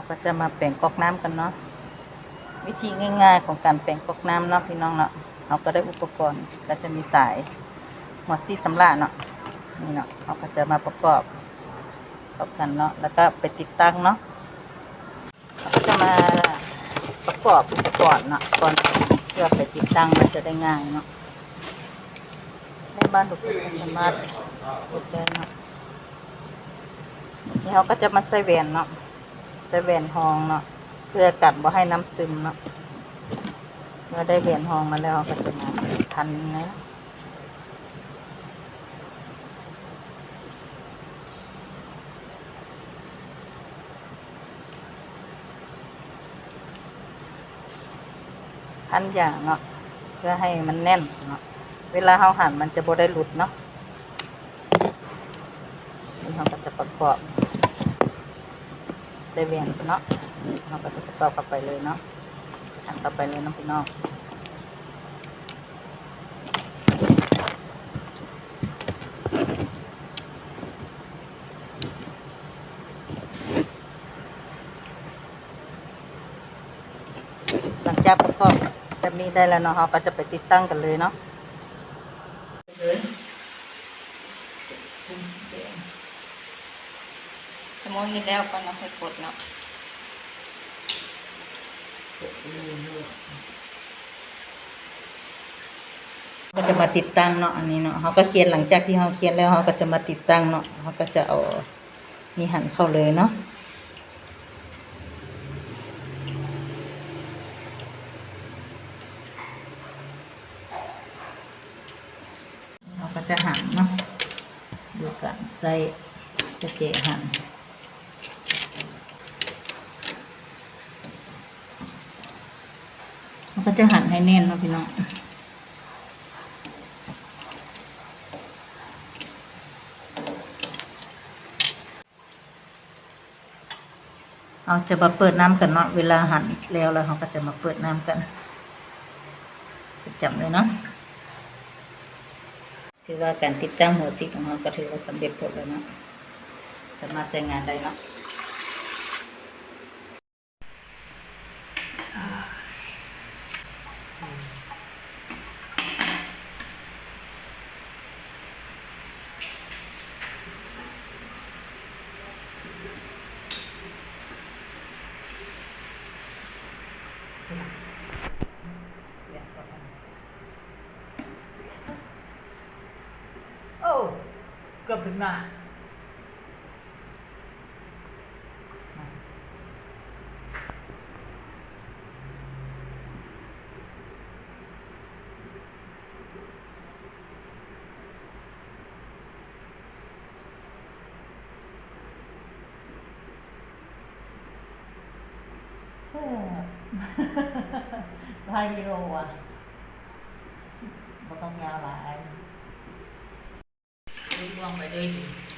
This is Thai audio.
เราก็จะมาแปลงก๊อกน้ำกันเนาะวิธีง่าย ๆ ของการแปลงก๊อกน้ำเนาะพี่น้องเนาะเราก็ได้อุปกรณ์ก็จะมีสายหัวซีสำราญเนาะนี่เนาะเราก็จะมาประกอบประกอบกันเนาะแล้วก็ไปติดตั้งเนาะเราก็จะมาประกอบอุปกรณ์เนาะก่อนเพื่อไปติดตั้งมันจะได้ง่ายเนาะในบ้านทุกคนก็สามารถติดได้เนาะนี่เขาก็จะมาใส่แหวนเนาะ ใส่แหวนทองเนาะเพื่อกันบ่ให้น้ำซึมเนาะเมื่อได้แหวนทองมาแล้วก็จะมาพันนะพันอย่างเนาะเพื่อให้มันแน่นเนาะเวลาเราหั่นมันจะบ่ได้หลุดเนาะนี่เราก็จะประกอบ ใส่แหวนเนาะเราก็จะประกอบเข้าไปเลยเนาะอันต่อไปเลยน้องพี่น้องหลังจากประกอบแบบนี้ได้แล้วเนาะเราก็จะไปติดตั้งกันเลยเนาะเลย ชั่วโมงนี้แล้วก็น้องค่อยกดเนาะก็จะมาติดตั้งเนาะอันนี้เนาะเขาก็เขียนหลังจากที่เขาเขียนแล้วเขาก็จะมาติดตั้งเนาะเขาก็จะเอานี่หันเข้าเลยเนาะเราก็จะหันเนาะดูกันใส่จะเจหัน เราก็จะหั่นให้แน่นเนาะพี่น้องเราจะมาเปิดน้ำกันเนาะเวลาหั่นแล้วแล้วเราก็จะมาเปิดน้ำกันประจำเลยเนาะถือว่าการติดตั้งหัวซิกของเราก็ถือว่าสำเร็จผลแล้วเนาะสามารถใช้งานได้เนาะ โอ้ เกือบถึงมาเออพ